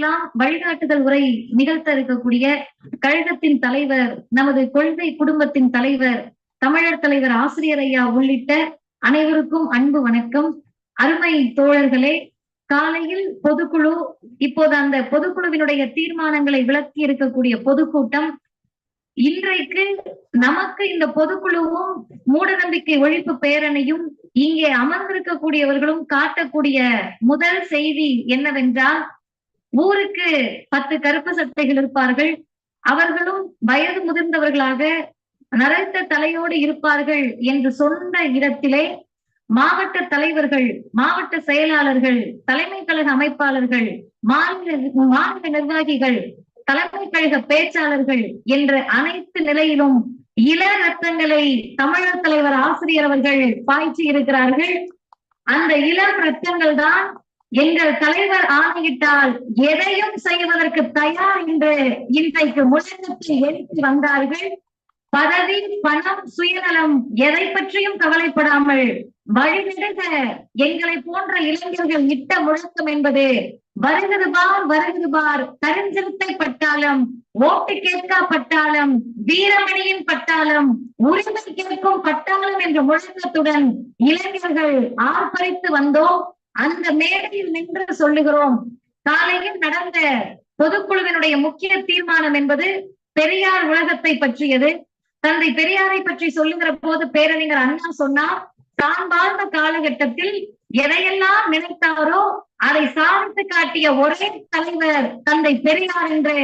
நமக்கெல்லாம் வழிகாட்டுதல் உரை நிகழ்த்த இருக்கக்கூடிய கழகத்தின் தலைவர் நமது கொள்கை குடும்பத்தின் தலைவர் தமிழர் தலைவர் ஆசிரியர் ஐயா உள்ளிட்ட அனைவருக்கும் அன்பு வணக்கம். அருமை தோழர்களே காலையில் பொதுக்குழு இப்போது அந்த பொதுக்குழுவினுடைய தீர்மானங்களை விளக்கி இருக்கக்கூடிய பொதுக்கூட்டம். இன்றைக்கு நமக்கு இந்த பொதுக்குழுவும் மூடநம்பிக்கை ஒழிப்பு பேரணியும் இங்கே அமர்ந்திருக்கக்கூடியவர்களும் காட்டக்கூடிய முதல் செய்தி என்னவென்றால் ஊருக்கு பத்து கருப்பு சட்டைகள் இருப்பார்கள். அவர்களும் வயது முதிர்ந்தவர்களாக நரைத்த தலையோடு இருப்பார்கள் என்று சொன்ன இடத்திலே மாவட்ட தலைவர்கள் மாவட்ட செயலாளர்கள் தலைமை கழக அமைப்பாளர்கள் மாநில மாநில நிர்வாகிகள் தலைமை கழக பேச்சாளர்கள் என்ற அனைத்து நிலையிலும் இள ரத்தங்களை தமிழர் தலைவர் ஆசிரியர் அவர்கள் பாய்ச்சி இருக்கிறார்கள் அந்த இளம் ரத்தங்கள் தான் எங்கள் தலைவர் ஆணையிட்டால் எதையும் செய்வதற்கு தயார் என்று இன்றைக்கு முழக்கத்தில் எழுப்பி வந்தார்கள். பதவி பணம் சுயநலம் எதை பற்றியும் கவலைப்படாமல் வழிநெடுக எங்களை போன்ற இளைஞர்கள் இட்ட முழக்கம் என்பது வருகிறது பார் வருகிறது பார். கருஞ்சிறுத்தை ஓட்டு கேட்கா பட்டாலும் வீரமணியின் பட்டாலும் உரிமை கேட்கும் பட்டாளம் என்ற முழக்கத்துடன் இளைஞர்கள் ஆர்ப்பரித்து வந்தோம். அந்த மேடையில் நின்று சொல்லுகிறோம். காலையில் நடந்த பொதுக்குழுவினுடைய முக்கிய தீர்மானம் என்பது பெரியார் உலகத்தை பற்றியது. தந்தை பெரியாரை பற்றி சொல்லுகிற போது பேரறிஞர் அண்ணா சொன்னார் தான் வாழ்ந்த காலகட்டத்தில் எதையெல்லாம் நினைத்தாரோ அதை சாதித்து காட்டிய ஒரே தலைவர் தந்தை பெரியார் என்று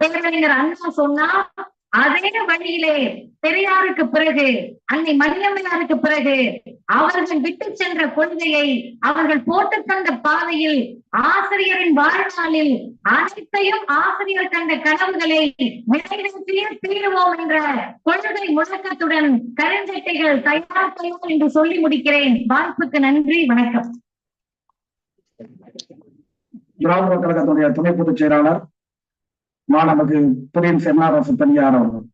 பேரறிஞர் அண்ணா சொன்னார். அதே வழியிலே பெரியாருக்கு பிறகு அன்னை மரியம்மையாருக்கு பிறகு அவர்கள் விட்டு சென்ற கொள்கையை அவர்கள் போட்டு தந்த பாதையில் ஆசிரியரின் வாழ்நாளில் அனைத்தையும் ஆசிரியர் கண்ட கனவுகளை நிறைவேற்றியே தீருவோம் என்ற கொள்கை முழக்கத்துடன் கருஞ்சட்டைகள் தயார் செய்வோம் என்று சொல்லி முடிக்கிறேன். வாய்ப்புக்கு நன்றி வணக்கம். திராவிட கழகத்துடைய துணை பொதுச் செயலாளர் மாணவருக்கு துறையின் சென்னாரசு தனியார் அவர்கள்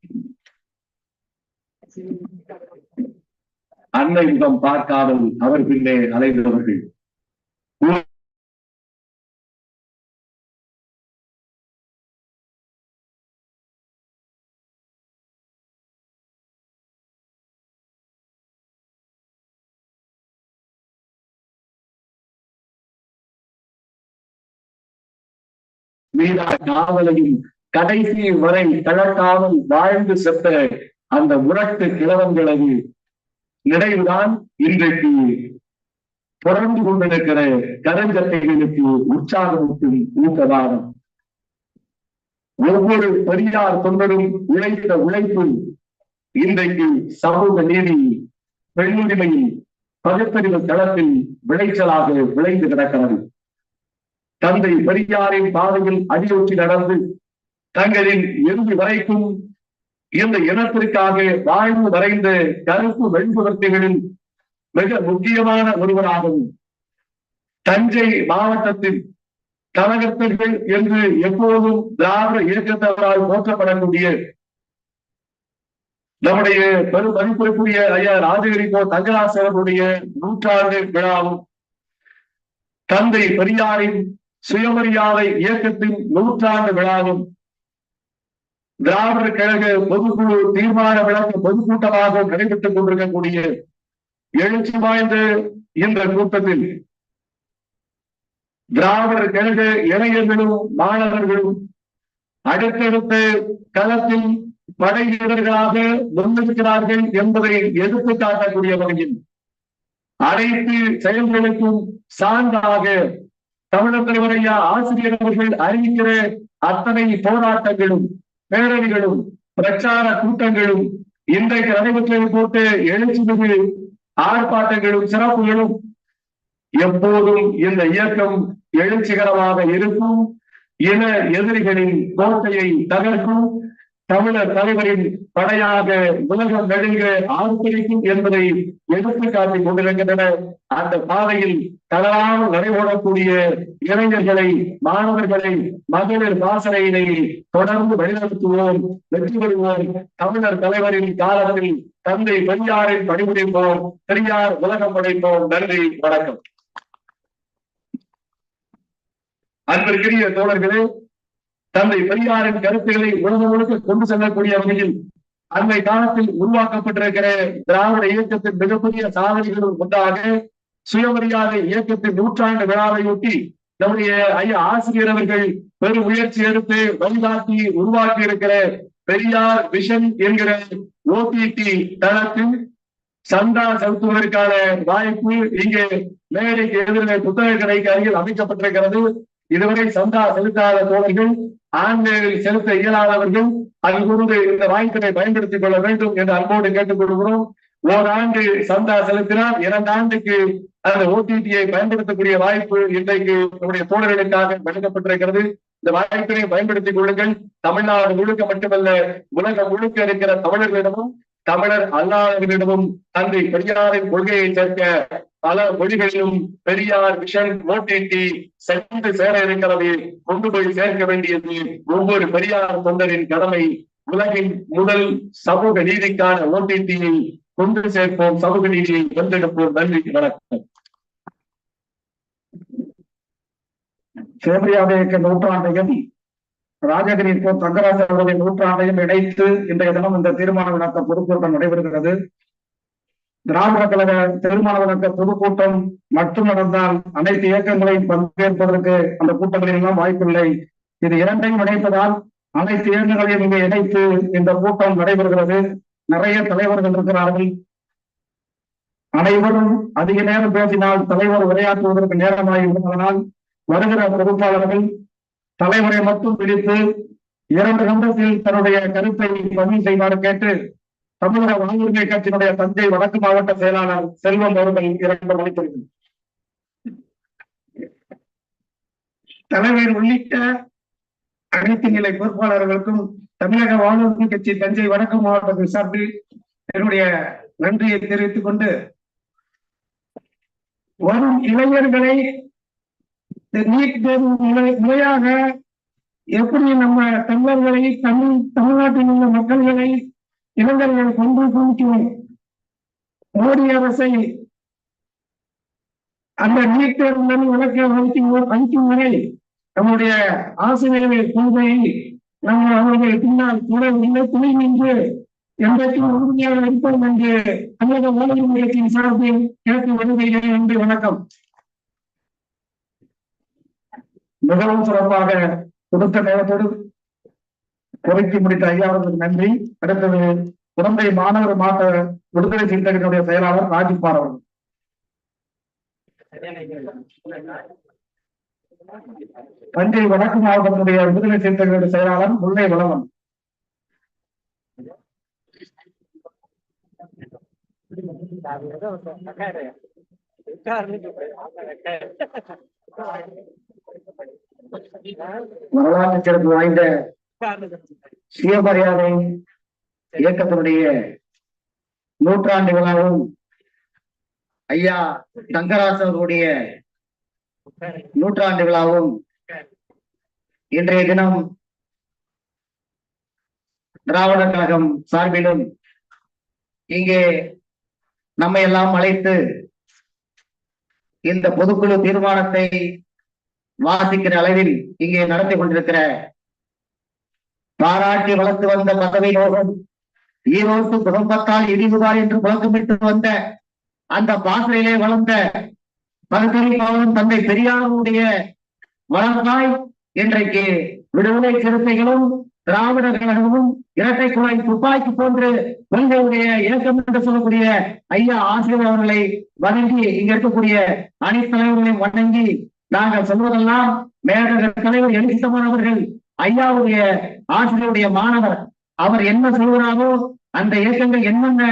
அன்னை முகம் பார்க்காமல் அவர் பின்னே அலைந்தவர்கள் மீதான காவலையும் கடைசி வரை தளர்த்தாமல் வாழ்ந்து செத்த அந்த உரட்டு கிழவங்களது நினைவுதான் இன்றைக்கு தொடர்ந்து கொண்டிருக்கிற கருஞ்சட்டைகளுக்கு உற்சாகமூட்டும் ஊக்கதானம் ஒவ்வொரு பெரியார் தொண்டரும் உழைத்த உழைப்பு இன்றைக்கு சமூக நீதி பெண்ணுரிமையில் பகுத்தறிவு தளத்தில் விளைச்சலாக விளைந்து கிடக்கிறது. தந்தை பெரியாரின் பாதையில் அடியொற்றி நடந்து தங்களின் இறுதி வரைக்கும் இந்த இனத்திற்காக வாழ்ந்து வரைந்த கருப்பு வெண்புகத்திகளில் மிக முக்கியமான ஒருவராகவும் தஞ்சை மாவட்டத்தில் கழகத்தர்கள் என்று எப்போதும் திராவிட இயக்கத்தவரால் போற்றப்படக்கூடிய நம்முடைய பெரும் மதிப்பிற்குரிய ஐயா ராஜகிரிக்கோ தங்கராசு நூற்றாண்டு விழாவும் தந்தை பெரியாரின் சுயமரியாதை இயக்கத்தின் நூற்றாண்டு விழாவும் திராவிடர் கழக பொதுக்குழு தீர்மான விளக்க பொதுக்கூட்டமாக நடைபெற்றுக் கொண்டிருக்கக்கூடிய எழுச்சி வாய்ந்த இந்த கூட்டத்தில் திராவிடர் கழக இளைஞர்களும் மாணவர்களும் அடுத்தடுத்த களத்தில் படை வீரர்களாக முன்னிற்கிறார்கள் என்பதை எடுத்து காட்டக்கூடிய வகையில் அனைத்து செயல்களுக்கும் சான்றாக தமிழர் தலைவர் ஐயா ஆசிரியர் அவர்கள் அறிவிக்கிற அத்தனை போராட்டங்களும் பேரணிகளும் பிரச்சார கூட்டங்களும் இன்றைக்கு நடைபெற்றது போட்டு எழுச்சி மிகு ஆர்ப்பாட்டங்களும் சிறப்புகளும் எப்போதும் இந்த இயக்கம் எழுச்சிகரமாக இருக்கும். இன எதிரிகளின் கோட்டையை தகர்க்கும். தமிழர் தலைவரின் படையாக உலகம் நெடுங்க ஆர்ப்பரிக்கும் என்பதை எடுத்து காட்டிக் கொண்டிருக்கின்றன. அந்த பாதையில் தளராக நடைபோடக்கூடிய இளைஞர்களை மாணவர்களை மகளிர் வாசனையினை தொடர்ந்து வழிநடத்துவோம் வெற்றி பெறுவோம். தமிழர் தலைவரின் காலத்தில் தந்தை பெரியாரின் பணிபுரிப்போம் பெரியார் உலகம் படைப்போம். நன்றி வணக்கம். அன்பிற்குரிய தோழர்களே தந்தை பெரியாரின் கருத்துக்களை உலகம் முழுக்க கொண்டு செல்லக்கூடிய வகையில் அண்மை காலத்தில் உருவாக்கப்பட்டிருக்கிற திராவிட இயக்கத்தின் மிகப்பெரிய சாதனைகளும் ஒன்றாக சுயமரியாதை இயக்கத்தின் நூற்றாண்டு விழாவையொட்டி நம்முடைய ஐயா ஆசிரியர் அவர்கள் பெரும் முயற்சி எடுத்து வழிகாட்டி உருவாக்கி இருக்கிற பெரியார் விஷன் என்கிற ஓபிடி தளத்தில் சந்தா செலுத்துவதற்கான வாய்ப்பு இங்கே மேடைக்கு எதிரில் புத்தக கடைக்கு அருகில் அமைக்கப்பட்டிருக்கிறது. இதுவரை சந்தா செலுத்தாத தோழர்கள் ஆண்களில் செலுத்த இயலாதவர்கள் அது இந்த வாய்ப்பினை பயன்படுத்திக் கொள்ள வேண்டும் என்று அன்போடு கேட்டுக் கொள்கிறோம். ஓராண்டு சந்தா செலுத்தினால் இரண்டு ஆண்டுக்கு அந்த ஓடிடியை பயன்படுத்தக்கூடிய வாய்ப்பு இன்றைக்கு நம்முடைய தோழர்களுக்காக வழங்கப்பட்டிருக்கிறது. இந்த வாய்ப்பினை பயன்படுத்திக் கொள்ளுங்கள். தமிழ்நாடு முழுக்க மட்டுமல்ல உலகம் முழுக்க இருக்கிற தமிழர்களிடமும் தமிழர் அல்லாதவர்களிடமும் தந்தை பெரியாரின் கொள்கையை சேர்க்க பல மொழிகளிலும் பெரியார் விஷன் ஓடிடி சென்று சேர இருக்கிறது கொண்டு போய் சேர்க்க வேண்டியது ஒவ்வொரு பெரியார் தொண்டரின் கடமை. உலகின் முதல் சமூக நீதிக்கான ஓடிடியை கொண்டு சேர்ப்போம். சமூக நீதியை வென்றெடுப்போம். நன்றி வணக்கம். சுயமரியாதை நூற்றாண்டையும் ராஜகிரி போர் தங்கராஜ் அவருடைய நூற்றாண்டையும் இணைத்து இன்றைய தினம் இந்த தீர்மான விளக்க பொதுக்கூட்டம் நடைபெறுகிறது. திராவிட கழக தீர்மான விளக்க பொதுக்கூட்டம் மட்டும் நடந்தால் அனைத்து இயக்கங்களையும் பங்கேற்பதற்கு அந்த கூட்டங்களில் எல்லாம் வாய்ப்பில்லை. இது இரண்டையும் இணைப்பதால் அனைத்து இயக்கங்களையும் இங்கே இணைத்து இந்த கூட்டம் நடைபெறுகிறது. நிறைய தலைவர்கள் இருக்கிறார்கள். அனைவரும் அதிக நேரம் பேசினால் தலைவர் உரையாற்றுவதற்கு நேரமாகி அதனால் வருகிற பொறுப்பாளர்கள் தலைவரை மட்டும் பிடித்து இரண்டு நிமிடத்தில் தன்னுடைய கருத்தை பதிவு செய்வார் கேட்டு தமிழக வாழ்வுரிமை கட்சியினுடைய தஞ்சை வடக்கு மாவட்ட செயலாளர் செல்வம் அவர்கள் இரண்டு மணிக்கு தலைவர் உள்ளிட்ட அனைத்து நிலை பொறுப்பாளர்களுக்கும் தமிழக வாழ்வுரிமை கட்சி தஞ்சை வடக்கு மாவட்டத்தின் சார்பில் என்னுடைய நன்றியை தெரிவித்துக் கொண்டு வரும் இளைஞர்களை இந்த நீட் தேர்வு முறை முறையாக எப்படி நம்ம தமிழர்களை தமிழ் தமிழ்நாட்டில் உள்ள மக்கள்களை இளைஞர்களை கொண்டு குவிக்கும் மோடி அரசை அந்த நீட் தேர்வுடன் விளக்க அளிக்கும் அளிக்கும் வரை நம்முடைய ஆசிரியர்கள் கொள்கையை நம்ம அவர்கள் பின்னால் தொடரவில்லை துணை நின்று என்றைக்கும் உறுதியாக இருப்போம் என்று தமிழக வாழ்வு முயற்சியின் சார்பில் எனக்கு வருகிறேன் என்று வணக்கம். மிகவும் சிறப்பாக கொடுத்த நேரத்தோடு குறைத்து முடித்த ஐயாவுக்கு நன்றி. அடுத்தது குழந்தை மாணவர் மாட்ட விடுதலை சிந்தகனுடைய செயலாளர் ராஜ்குமார் அவர்கள். தஞ்சை வடக்கு மாவட்டத்தினுடைய விடுதலை சிந்தகனுடைய செயலாளர் முல்லை வளவன். வரலாற்று சிறப்பு வாய்ந்த சுயமரியாதை இயக்கத்தினுடைய நூற்றாண்டு விழாவும் ஐயா தங்கராஜ் அவர்களுடைய நூற்றாண்டு விழாவும் இன்றைய தினம் திராவிட கழகம் சார்பிலும் இங்கே நம்மை எல்லாம் அழைத்து இந்த பொதுக்குழு தீர்மானத்தை வாசிக்கிற அளவில் இங்கே நடத்தி கொண்டிருக்கிற பாராட்டி வளர்த்து வந்த பதவி லோகம் ஈரோட்டு குடும்பத்தால் இடிவுகார் என்று புழக்கமிட்டு வந்த அந்த பாசறையிலே வளர்ந்த பகுத்தறிவாளன் தந்தை பெரியாருடைய வளர்ந்தாய் இன்றைக்கு விடுதலை சிறுத்தைகளும் திராவிட கழகமும் இரட்டை குழாய் துப்பாக்கி போன்று கொள்கையுடைய இயக்கம் என்று சொல்லக்கூடிய ஐயா ஆசிரியர் அவர்களை வணங்கி இங்க இருக்கக்கூடிய அனைத்து தலைவர்களையும் வணங்கி நாங்கள் சொல்வதெல்லாம் மேலக தலைவர் எழுத்தமானவர்கள் ஐயாவுடைய ஆசிரியருடைய மாணவர் அவர் என்ன சொல்கிறாரோ அந்த இயக்கங்கள் என்னென்ன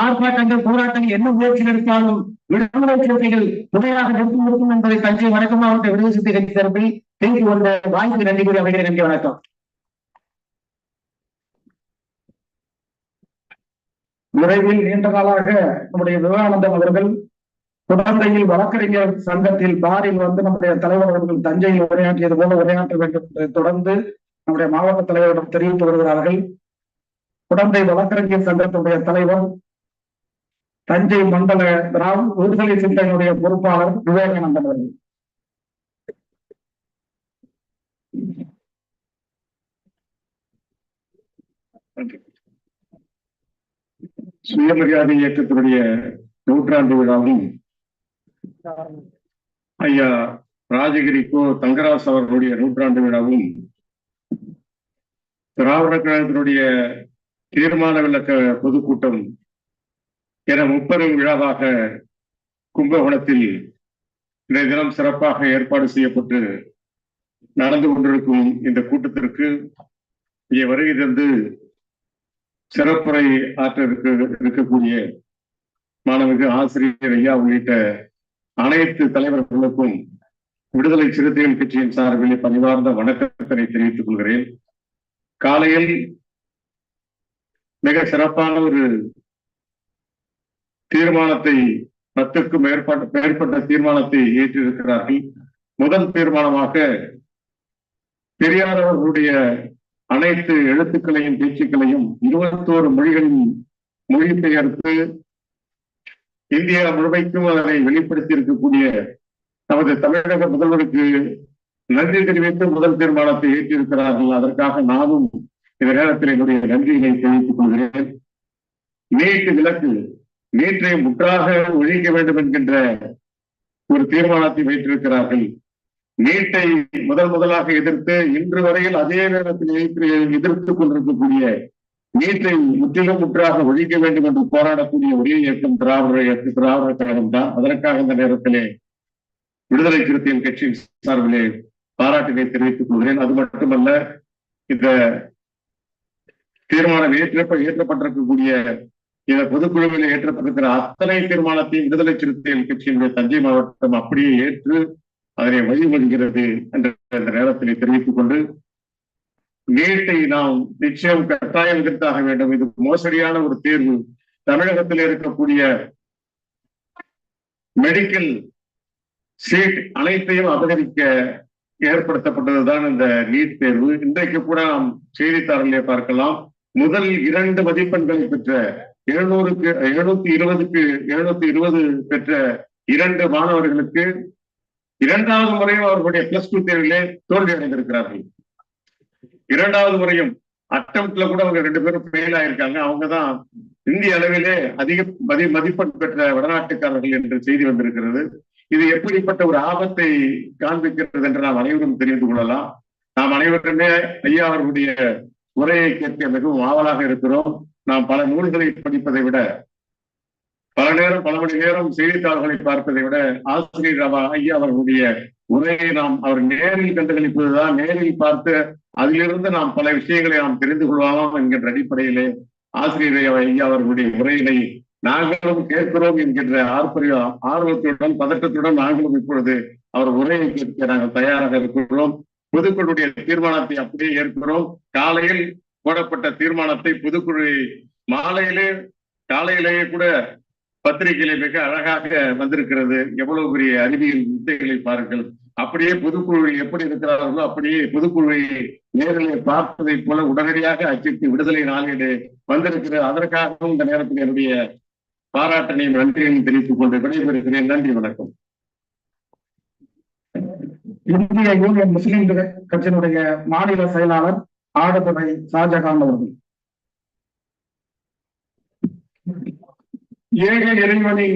ஆர்ப்பாட்டங்கள் போராட்டங்கள் என்ன முயற்சி எடுத்தாலும் விடுதலை சிறுத்தைகள் துணையாக நிறுத்தி இருக்கும் என்பதை தஞ்சை வணக்கம் மாவட்ட விடுதலை சிறுத்தை கட்சி தரப்பில் பேசி கொண்ட வாய்ப்பு நன்றி கூறி அமைகிறேன் நன்றி வணக்கம். விரைவில் நீண்ட நாளாக நம்முடைய விவேகானந்தம் அவர்கள் குழந்தையில் வழக்கறிஞர் சங்கத்தில் பாரில் வந்து நம்முடைய தலைவர் அவர்கள் தஞ்சையில் உரையாற்றியது போல உரையாற்ற வேண்டும் என்று தொடர்ந்து நம்முடைய மாவட்ட தலைவரிடம் தெரிவித்து வருகிறார்கள் குழந்தை வழக்கறிஞர் சங்கத்தினுடைய தலைவர் தஞ்சை மண்டல ராம் விடுதலை சிந்தையினுடைய பொறுப்பாளர் விவேகானந்தன் அவர்கள் Thank you. சுயமரியாதை இயக்கத்தினுடைய நூற்றாண்டு விழாவும் ஐயா ராஜகிரி கோ தங்கராஜ் அவர்களுடைய நூற்றாண்டு விழாவும் திராவிட கழகத்தினுடைய தீர்மான விளக்க பொதுக்கூட்டம் என முப்பெரும் விழாவாக கும்பகோணத்தில் இன்றைய தினம் சிறப்பாக ஏற்பாடு செய்யப்பட்டு நடந்து கொண்டிருக்கும் இந்த கூட்டத்திற்கு இங்கே வருகை தந்து சிறப்புரை ஆற்ற இருக்க இருக்கக்கூடிய மாணவர்கள் ஆசிரியர் ஐயா உள்ளிட்ட அனைத்து தலைவர்களுக்கும் விடுதலை சிறுத்தைகள் கட்சியின் சார்பில் பணிவார்ந்த வணக்கத்தினை தெரிவித்துக் கொள்கிறேன். காலையில் மிக சிறப்பான ஒரு தீர்மானத்தை பத்துக்கும் மேற்பட்ட மேற்பட்ட தீர்மானத்தை ஏற்றிருக்கிறார்கள். முதல் தீர்மானமாக பெரியார் அவர்களுடைய அனைத்து எழுத்துக்களையும் பேச்சுக்களையும் இருபத்தோரு மொழிகளின் மொழிபெயர்த்து இந்தியா முழுமைக்கும் அதனை வெளிப்படுத்தி இருக்கக்கூடிய நமது தமிழக முதல்வருக்கு நன்றி தெரிவித்து முதல் தீர்மானத்தை ஏற்றிருக்கிறார்கள். அதற்காக நானும் இந்த நேரத்தில் என்னுடைய நன்றியினை தெரிவித்துக் கொள்கிறேன். நீட்டு விலக்கு நீட்டை முற்றாக ஒழிக்க வேண்டும் என்கின்ற ஒரு தீர்மானத்தை வைத்திருக்கிறார்கள். நீட்டை முதல் முதலாக எதிர்த்து இன்று வரையில் அதே நேரத்தில் எதிர்த்து எதிர்த்துக் கொண்டிருக்கக்கூடிய நீட்டை முற்றிலும் முற்றாக ஒழிக்க வேண்டும் என்று போராடக்கூடிய ஒரே இயக்கம் திராவிட இயக்கம் திராவிட கழகம் தான். அதற்காக இந்த நேரத்திலே விடுதலை சிறுத்தைகள் கட்சியின் சார்பிலே பாராட்டினை தெரிவித்துக் கொள்கிறேன். அது மட்டுமல்ல இந்த தீர்மானம் ஏற்ற ஏற்றப்பட்டிருக்கக்கூடிய இந்த பொதுக்குழுவில் ஏற்றப்பட்டிருக்கிற அத்தனை தீர்மானத்தையும் விடுதலை சிறுத்தைகள் கட்சியினுடைய தஞ்சை மாவட்டம் அப்படியே ஏற்று அதனை வழிபடுகிறது என்ற அந்த நேரத்திலே தெரிவித்துக் கொண்டு நீட்டை நாம் நிச்சயம் கட்டாயம் எதிர்த்தாக வேண்டும். இது மோசடியான ஒரு தேர்வு. தமிழகத்தில் இருக்கக்கூடிய மெடிக்கல் சீட் அனைத்தையும் அபகரிக்க ஏற்படுத்தப்பட்டதுதான் இந்த நீட் தேர்வு. இன்றைக்கு கூட நாம் செய்தித்தாளிலே பார்க்கலாம். முதல் இரண்டு மதிப்பெண்களை பெற்ற எழுநூறுக்கு எழுநூத்தி இருபதுக்கு எழுநூத்தி இருபது பெற்ற இரண்டு மாணவர்களுக்கு இரண்டாவது முறையும் அவர்களுடைய பிளஸ் டூ தேர்விலே தோல்வி அடைந்திருக்கிறார்கள். இரண்டாவது முறையும் அட்டம்ல கூட அவங்க ரெண்டு பேரும் ஃபெயில் ஆயிருக்காங்க. அவங்கதான் இந்திய அளவிலே அதிக மதி மதிப்பெண் பெற்ற வடநாட்டுக்காரர்கள் என்று செய்தி வந்திருக்கிறது. இது எப்படிப்பட்ட ஒரு ஆபத்தை காண்பிக்கிறது என்று நாம் அனைவரும் தெரிந்து கொள்ளலாம். நாம் அனைவருமே ஐயா அவர்களுடைய உரையை கேட்க மிகவும் ஆவலாக இருக்கிறோம். நாம் பல நூல்களை படிப்பதை விட பல நேரம் பல மணி நேரம் செய்தித்தாள்களை பார்ப்பதை விட ஆசிரியர் ரவா ஐயா அவர்களுடைய உரையை நாம் அவர் நேரில் கண்டுகளிப்பதுதான். நேரில் பார்த்து அதிலிருந்து நாம் பல விஷயங்களை நாம் தெரிந்து கொள்ளலாம் என்கின்ற அடிப்படையிலே ஆசிரியர் ஐயா அவர்களுடைய உரையினை நாங்களும் கேட்கிறோம் என்கின்ற ஆர்ப்பரிய ஆர்வத்துடன் பதட்டத்துடன் நாங்களும் இப்பொழுது அவர் உரையை கேட்க நாங்கள் தயாராக இருக்கிறோம். பொதுக்குழுடைய தீர்மானத்தை அப்படியே ஏற்கிறோம். காலையில் போடப்பட்ட தீர்மானத்தை பொதுக்குழு மாலையிலே காலையிலேயே கூட பத்திரிகையில மிக அழகாக வந்திருக்கிறது. எவ்வளவு பெரிய அறிவியல் முத்தைகளை பாருங்கள். அப்படியே பொதுக்குழுவில் எப்படி இருக்கிறார்களோ அப்படியே பொதுக்குழுவை நேரிலே பார்ப்பதை போல உடனடியாக அச்சிட்டு விடுதலை நாளிலே வந்திருக்கிறது அதற்காகவும் இந்த நேரத்தில் என்னுடைய பாராட்டனையும் நன்றியையும் தெரிவித்துக் கொண்டு விடைபெறுகிறேன். நன்றி வணக்கம். இந்திய யூனியன் முஸ்லிம் கட்சியினுடைய மாநில செயலாளர் ஆடுதுறை ஷாஜகான் அவர்கள். ஏக இறைவனை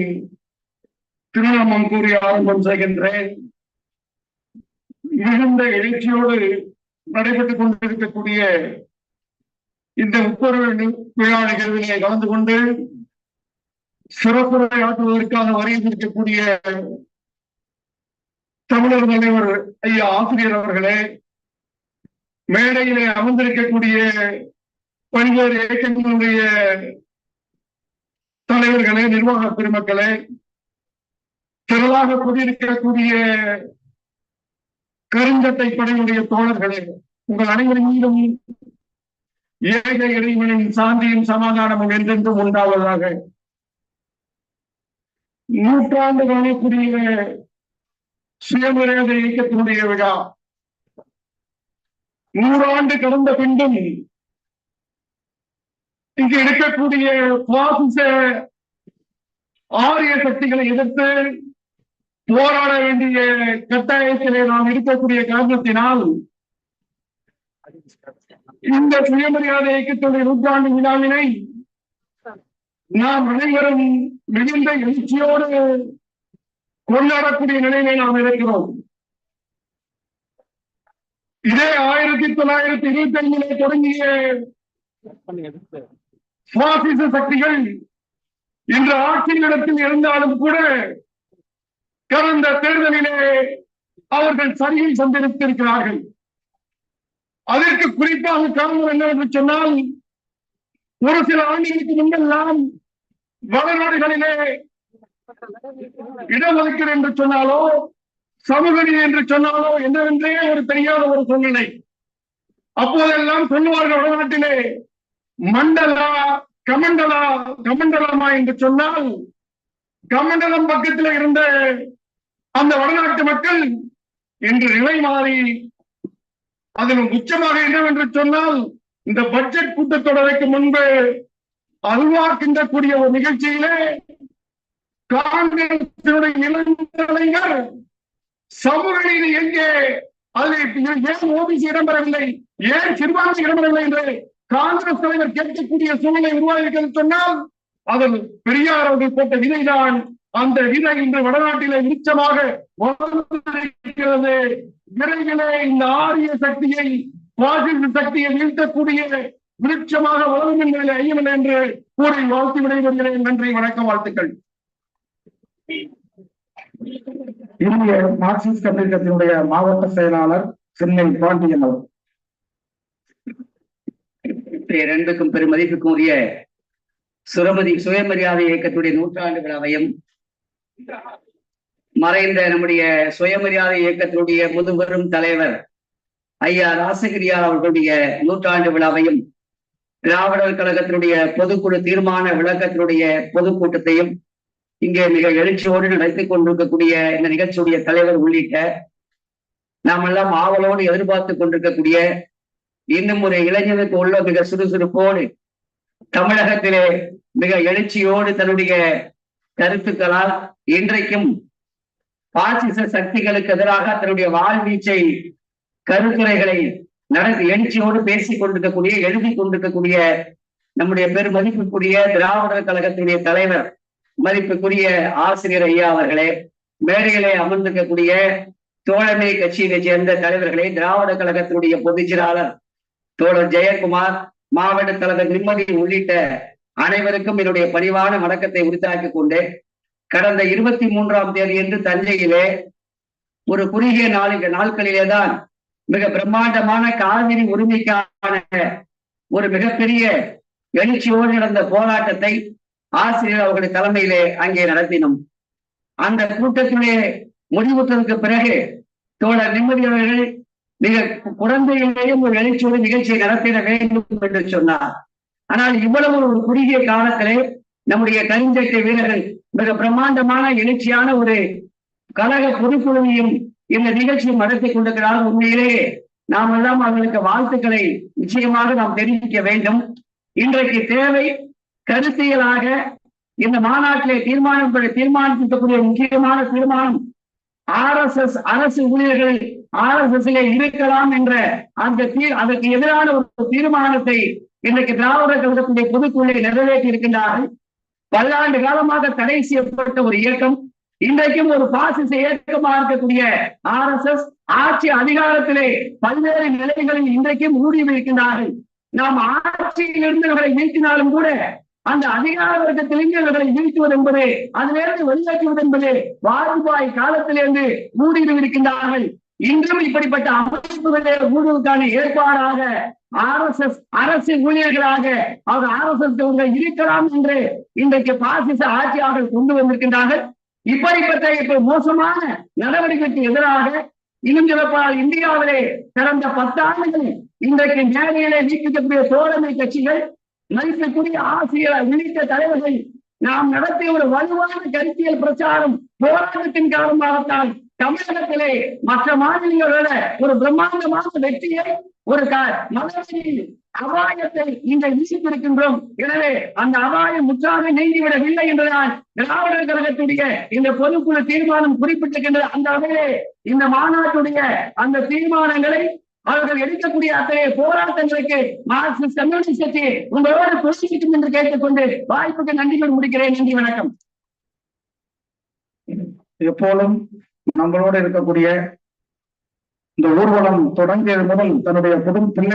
திருநாமம் கூறி ஆரம்பம் செய்கின்றேன். மிகுந்த எழுச்சியோடு நடைபெற்றுக் கொண்டிருக்கக்கூடிய இந்த உத்தரவு விழா நிகழ்விலே கலந்து கொண்டு சிறப்புரை ஆற்றுவதற்காக வரைந்திருக்கக்கூடிய தமிழர் தலைவர் ஐயா ஆசிரியர் அவர்களே மேடையிலே அமர்ந்திருக்கக்கூடிய பல்வேறு இயக்கங்களுடைய தலைவர்களே நிர்வாக பெருமக்களே திரளாக கூடியிருக்கக்கூடிய கருந்தட்டை படையுடைய தோழர்களே உங்கள் அனைவரின் மீதும் ஏக இறைவனின் சாந்தியும் சமாதானமும் என்றென்றும் உண்டாவதாக. நூற்றாண்டு காணக்கூடிய சுயமரியாதை இயக்கத்தினுடைய விழா. நூறாண்டு கடந்த பின்னும் இங்கு இருக்கக்கூடிய பாசிச ஆரிய சக்திகளை எதிர்த்து போராட வேண்டிய கட்டாயத்திலே நாம் இருக்கக்கூடிய காரணத்தினால் இந்த சுயமரியாதை இயக்கத்துடைய நூற்றாண்டு விழாவினை நாம் அனைவரும் மிகுந்த எழுச்சியோடு கொண்டாடக்கூடிய நிலையிலே நாம் இருக்கிறோம். இதே ஆயிரத்தி தொள்ளாயிரத்தி இருபத்தி ஐந்திலே தொடங்கிய சுவாசிச சக்திகள் இன்று ஆட்சி இருந்தாலும் கூட கடந்த தேர்தலிலே அவர்கள் சரியில் சந்தித்திருக்கிறார்கள். அதற்கு குறிப்பாக காரணம் என்னவென்று சொன்னால் ஒரு சில ஆண்டுகளுக்கு முன்னெல்லாம் வடநாடுகளிலே இடஒதுக்கீடு என்று சொன்னாலோ சமூக நீதி என்று சொன்னாலோ என்னவென்றே ஒரு தெரியாத ஒரு சூழ்நிலை. அப்போதெல்லாம் சொல்லுவார்கள் வடநாட்டிலே மண்டலா கமண்டலா கமண்டலமா என்று சொன்னால் கமண்டலம் பக்கத்தில் இருந்த அந்த வடநாட்டு மக்கள் என்று நிலை மாறி அதன் உச்சமாக என்னவென்று சொன்னால் இந்த பட்ஜெட் கூட்டத்தொடருக்கு முன்பு அல்வா கிண்டக்கூடிய ஒரு நிகழ்ச்சியிலே காங்கிரசினுடைய இளைஞர் சமூக நீதி எங்கே? அதில் ஏன் ஓபிசி இடம்பெறவில்லை? ஏன் சிறுபான்மை இடம்பெறவில்லை என்று காங்கிரஸ் தலைவர் கேட்கக்கூடிய சூழ்நிலை உருவாகிறது சொன்னால் அதன் பெரியார் அவர்கள் போட்ட விதைதான். அந்த விதை இன்று வடநாட்டிலே மிச்சமாக வளர்ந்திருக்கிறது. விரைவிலே இந்த ஆரிய சக்தியை பாசிச சக்தியை வீழ்த்தக்கூடிய விருட்சமாக வளரும் என்பதில் ஐயமில்லை என்று கூறி வாழ்த்து விடைபெறுகிறேன். நன்றி வணக்கம் வாழ்த்துக்கள். இந்திய மார்க்சிஸ்ட் கம்யூனிஸ்டத்தினுடைய மாவட்ட செயலாளர் சென்னை பாண்டியன் அவர் இரண்டுக்கும் பெருமதிப்புக்கும் உரிய சுரமதி சுயமரியாதை இயக்கத்துடைய நூற்றாண்டு விழாவையும் மறைந்த நம்முடைய சுயமரியாதை இயக்கத்தினுடைய முதுபெரும் தலைவர் ஐயா ராசகிரியார் அவர்களுடைய நூற்றாண்டு விழாவையும் திராவிடர் கழகத்தினுடைய பொதுக்குழு தீர்மான விளக்கத்தினுடைய பொதுக்கூட்டத்தையும் இங்கே மிக எழுச்சியோடு நடத்திக் கொண்டிருக்கக்கூடிய இந்த நிகழ்ச்சியுடைய தலைவர் உள்ளிட்ட நாம் எல்லாம் ஆவலோடு எதிர்பார்த்து கொண்டிருக்கக்கூடிய இன்னும் ஒரு இளைஞனுக்கு உள்ள மிக சுறுசுறுப்போடு தமிழகத்திலே மிக எழுச்சியோடு தன்னுடைய கருத்துக்களால் இன்றைக்கும் பாசிச சக்திகளுக்கு எதிராக தன்னுடைய வாழ்வீச்சை கருத்துரைகளை நடந்து எழுச்சியோடு பேசிக் கொண்டிருக்கக்கூடிய எழுதி கொண்டிருக்கக்கூடிய நம்முடைய பெருமதிப்புக்குரிய திராவிடர் கழகத்தினுடைய தலைவர் மதிப்புக்குரிய ஆசிரியர் ஐயா அவர்களே மேடையிலே அமர்ந்திருக்கக்கூடிய தோழமை கட்சியினை சேர்ந்த தலைவர்களே திராவிட கழகத்தினுடைய பொதுச் தோழர் ஜெயக்குமார் மாவட்ட தலைவர் நிம்மதி உள்ளிட்ட அனைவருக்கும் என்னுடைய பணிவான வணக்கத்தை உரித்தாக்கிக் கொண்டு கடந்த இருபத்தி மூன்றாம் தேதி என்று தஞ்சையிலே ஒரு குறுகிய நாளுக்கு நாட்களிலே தான் மிக பிரம்மாண்டமான காவிரி உரிமைக்கான ஒரு மிகப்பெரிய எழுச்சியோடு நடந்த போராட்டத்தை ஆசிரியர் அவர்களுடைய தலைமையிலே அங்கே நடத்தினோம். அந்த கூட்டத்திலே முடிவுற்றதுக்கு பிறகு தோழர் நிம்மதி அவர்கள் மிக குழந்தைகளையும் ஒரு எழுச்சியோடு நிகழ்ச்சியை நடத்திட வேண்டும் என்று சொன்னார். ஆனால் இவ்வளவு ஒரு குறுகிய காலத்திலே நம்முடைய கருஞ்சட்டை வீரர்கள் மிக பிரம்மாண்டமான எழுச்சியான ஒரு கழக பொதுக்குழுவையும் இந்த நிகழ்ச்சியை நடத்தி கொண்டிருக்கிறார். உண்மையிலேயே நாம் எல்லாம் அவர்களுக்கு வாழ்த்துக்களை நிச்சயமாக நாம் தெரிவிக்க வேண்டும். இன்றைக்கு தேவை கருத்தியலாக இந்த மாநாட்டிலே தீர்மானம் தீர்மானிக்கக்கூடிய முக்கியமான தீர்மானம் ஆர் எஸ் எஸ் அரசு ஊழியர்கள் ஆர் எஸ் எஸ் இருக்கலாம் என்ற அந்த தீ அதற்கு எதிரான ஒரு தீர்மானத்தை இன்றைக்கு திராவிட கழகத்துடைய பொதுக்குழுவை நிறைவேற்றி இருக்கின்றார்கள். பல்லாண்டு காலமாக தடை செய்யப்பட்ட ஒரு இயக்கம் இன்றைக்கும் ஒரு பாசிச இயக்கமாக இருக்கக்கூடிய ஆர் எஸ் எஸ் ஆட்சி அதிகாரத்திலே பல்வேறு நிலைகளில் இன்றைக்கும் ஊடுருவிருக்கின்றார்கள் நாம் ஆட்சியிலிருந்து அவரை நீக்கினாலும் கூட அந்த அதிகார வர்க்கத்திலிருந்து இவர்களை வீழ்த்துவது என்பது அதிலிருந்து வெளியேற்றுவது என்பது வாஜ்பாய் காலத்திலிருந்து மூடிவிருக்கின்றார்கள் இன்றும் இப்படிப்பட்ட அமைப்புகளே ஊடுருவுக்கான ஏற்பாடாக ஆர் எஸ் எஸ் அரசு ஊழியர்களாக அவர் ஆர் எஸ் எஸ் இருக்கலாம் என்று இன்றைக்கு பாசிச ஆட்சியாளர்கள் கொண்டு வந்திருக்கின்றார்கள். இப்படிப்பட்ட இப்ப மோசமான நடவடிக்கைக்கு எதிராக இன்னும் சொல்லப்போனால் இந்தியாவிலே கடந்த பத்தாண்டுகளில் இன்றைக்கு மேலையிலே நீக்கிக்கக்கூடிய தோழமை கட்சிகள் மதிப்பிற்குரிய ஆசிரியர் உள்ளிட்ட தலைவர்கள் நாம் நடத்திய ஒரு வலுவான கருத்தியல் பிரச்சாரம் போராட்டத்தின் காரணமாகத்தான் தமிழகத்திலே மற்ற மாநிலங்களோட ஒரு பிரம்மாண்டமான வெற்றியை ஒரு மதத்தில் அபாயத்தை இன்றை வீசித்திருக்கின்றோம். எனவே அந்த அபாயம் முற்றாக நீங்கிவிடவில்லை என்றுதான் திராவிடர் கழகத்துடைய இந்த பொதுக்குழு தீர்மானம் குறிப்பிட்டிருக்கின்றது. அந்த வகையிலே இந்த மாநாட்டுடைய அந்த தீர்மானங்களை அவர்கள் எடுக்கக்கூடிய அத்தகைய போராட்டங்களுக்கு மார்க்சிஸ்ட் கம்யூனிஸ்ட் உங்களோடு பொறுப்பிக்கும் என்று கேட்டுக்கொண்டு வாய்ப்புக்கு நன்றிகள் முடிக்கிறேன். நன்றி வணக்கம். எப்போதும் நம்மளோடு இருக்கக்கூடிய இந்த ஊர்வலம் தொடங்கியது முதல் தன்னுடைய குடும்ப பிள்ளை